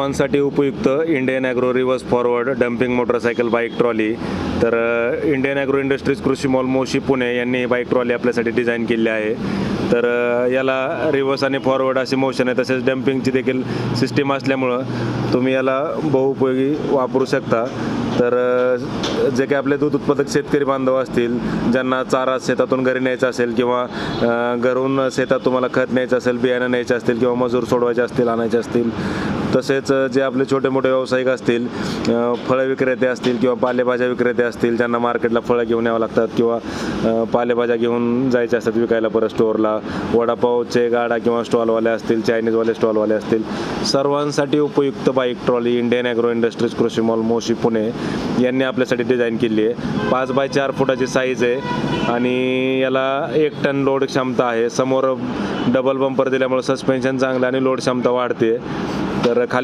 साठी उपयुक्त Indian agro reverse forward dumping motorcycle bike trolley तर इंडियन ॲग्रो इंडस्ट्रीज कृषी मॉल मोशी पुणे यांनी बाईक ट्रॉली आपल्यासाठी डिझाईन केली आहे. तर याला रिव्हर्स आणि फॉरवर्ड असे मोशन आहे तसेच डम्पिंगची देखील सिस्टीम असल्यामुळं तुम्ही याला बहुउपयोगी वापरू शकता. तर जे काही आपले दूध उत्पादक शेतकरी बांधव असतील ज्यांना चारा शेतातून घरी न्यायचा असेल किंवा घरून शेतात तुम्हाला खत न्यायचं असेल बियाणं न्यायचं असतील किंवा मजूर सोडवायचे असतील आणायचे असतील तसेच जे आपले छोटे मोठे व्यावसायिक असतील फळं विक्रेते असतील किंवा पालेभाज्या विक्रेते असतील ज्यांना मार्केटला फळं घेऊन यावं लागतात किंवा पालेभाज्या घेऊन जायच्या असतात विकायला परत स्टोअरला वडापावचे गाडा किंवा स्टॉलवाले असतील चायनीजवाले स्टॉलवाले असतील सर्वांसाठी उपयुक्त bike trolley Indian agro industries कृषी मॉल मोशी पुणे यांनी आपल्यासाठी डिझाईन केली आहे. पाच बाय चार फुटाची साईज आहे आणि याला एक टन लोड क्षमता आहे. समोर डबल बंपर दिल्यामुळे सस्पेन्शन चांगलं आणि लोड क्षमता वाढते. तर खाली